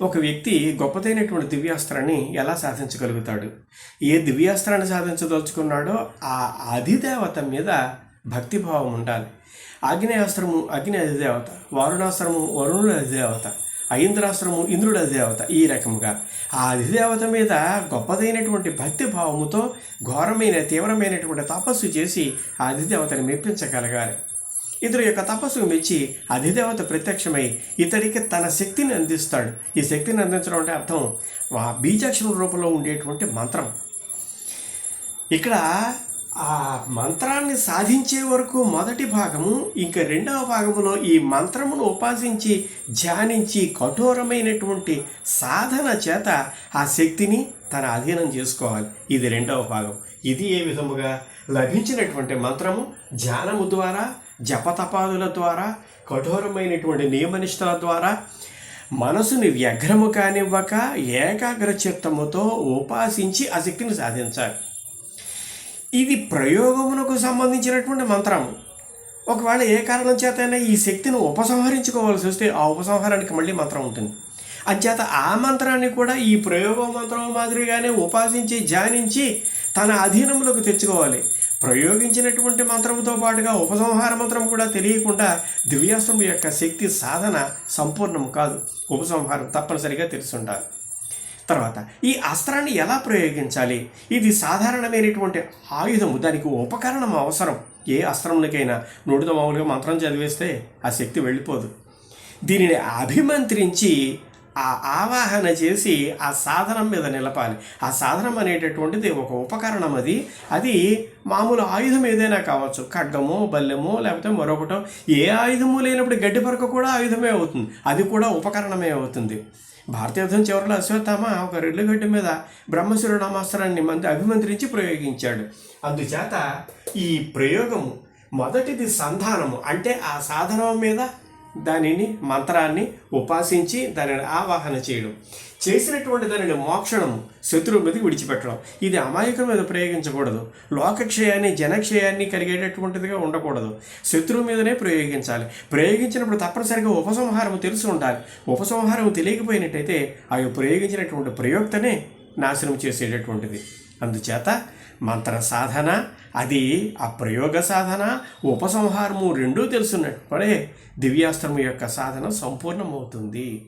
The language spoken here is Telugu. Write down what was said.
ఒక వ్యక్తి గొప్పదైనటువంటి దివ్యాస్త్రాన్ని ఎలా సాధించగలుగుతాడు? ఏ దివ్యాస్త్రాన్ని సాధించదలుచుకున్నాడో ఆ అధిదేవత మీద భక్తిభావం ఉండాలి. ఆగ్నేయాస్త్రము అగ్ని అధిదేవత వారుణాస్త్రము వరుణుడు అధిదేవత ఐంద్రాస్త్రము ఇంద్రుడు అధిదేవత ఈ రకముగా. ఆ అధిదేవత మీద గొప్పదైనటువంటి భక్తి భావముతో ఘోరమైన తీవ్రమైనటువంటి తపస్సు చేసి ఆ అధిదేవతని మెప్పించగలగాలి. ఇతడు యొక్క తపస్సుకు మెచ్చి అధిదేవత ప్రత్యక్షమై ఇతడికి తన శక్తిని అందిస్తాడు. ఈ శక్తిని అందించడం అంటే అర్థం ఆ బీజాక్షర రూపంలో ఉండేటువంటి మంత్రం. ఇక్కడ ఆ మంత్రాన్ని సాధించే వరకు మొదటి భాగము ఇంకా రెండవ భాగములో ఈ మంత్రమును ఉపాసించి ధ్యానించి కఠోరమైనటువంటి సాధన చేత ఆ శక్తిని తన అధీనం చేసుకోవాలి. ఇది రెండవ భాగం. ఇది ఏ విధముగా? లభించినటువంటి మంత్రము ధ్యానము ద్వారా జపతపాదుల ద్వారా కఠోరమైనటువంటి నియమనిష్టల ద్వారా మనసుని వ్యగ్రము కానివ్వక ఏకాగ్ర చిత్తముతో ఉపాసించి ఆ శక్తిని సాధించాలి. ఇది ప్రయోగమునకు సంబంధించినటువంటి మంత్రము. ఒకవేళ ఏ కారణం చేతైనా ఈ శక్తిని ఉపసంహరించుకోవాల్సి వస్తే ఆ ఉపసంహారానికి మళ్ళీ మంత్రం ఉంటుంది. అంచేత ఆ మంత్రాన్ని కూడా ఈ ప్రయోగ మంత్రం మాదిరిగానే ఉపాసించి ధ్యానించి తన అధీనంలోకి తెచ్చుకోవాలి. ప్రయోగించినటువంటి మంత్రముతో పాటుగా ఉపసంహార మంత్రం కూడా తెలియకుండా దివ్యాస్త్రం యొక్క శక్తి సాధన సంపూర్ణం కాదు. ఉపసంహారం తప్పనిసరిగా తెలుసుండాలి. తర్వాత ఈ అస్త్రాన్ని ఎలా ప్రయోగించాలి? ఇది సాధారణమైనటువంటి ఆయుధము. దానికి ఉపకరణం అవసరం. ఏ అస్త్రములకైనా నోటితో మామూలుగా మంత్రం చదివేస్తే ఆ శక్తి వెళ్ళిపోదు. దీనిని అభిమంత్రించి ఆ ఆవాహన చేసి ఆ సాధనం మీద నిలపాలి. ఆ సాధనం అనేటటువంటిది ఒక ఉపకరణం అది. అది మామూలు ఆయుధం ఏదైనా కావచ్చు. ఖడ్గమో బల్లెమో లేకపోతే మరొకటో ఏ ఆయుధము లేనప్పుడు గడ్డి పరక కూడా ఆయుధమే అవుతుంది. అది కూడా ఉపకరణమే అవుతుంది. భారతీయ చివరిలో అశ్వత్థామ ఒక రెల్లుగడ్డ మీద బ్రహ్మశిర నామాస్త్రాన్ని మంది అభిమంత్రించి ప్రయోగించాడు. అందుచేత ఈ ప్రయోగము మొదటిది సంధానము. అంటే ఆ సాధనం మీద దానిని మంత్రాన్ని ఉపాసించి దానిని ఆవాహన చేయడం. చేసినటువంటి దానిని మోక్షణము శత్రువు మీదకి విడిచిపెట్టడం. ఇది అమాయకుల మీద ప్రయోగించకూడదు. లోకక్షయాన్ని జనక్షయాన్ని కలిగేటటువంటిదిగా ఉండకూడదు. శత్రువు మీదనే ప్రయోగించాలి. ప్రయోగించినప్పుడు తప్పనిసరిగా ఉపసంహారం తెలిసి ఉండాలి. ఉపసంహారం తెలియకపోయినట్టయితే అవి ప్రయోగించినటువంటి ప్రయోక్తనే నాశనం చేసేటటువంటిది. అందుచేత మంత్ర సాధన అది ఆ ప్రయోగ సాధన ఉపసంహారము రెండూ తెలుసున్నప్పుడే దివ్యాస్త్రము యొక్క సాధన సంపూర్ణమవుతుంది.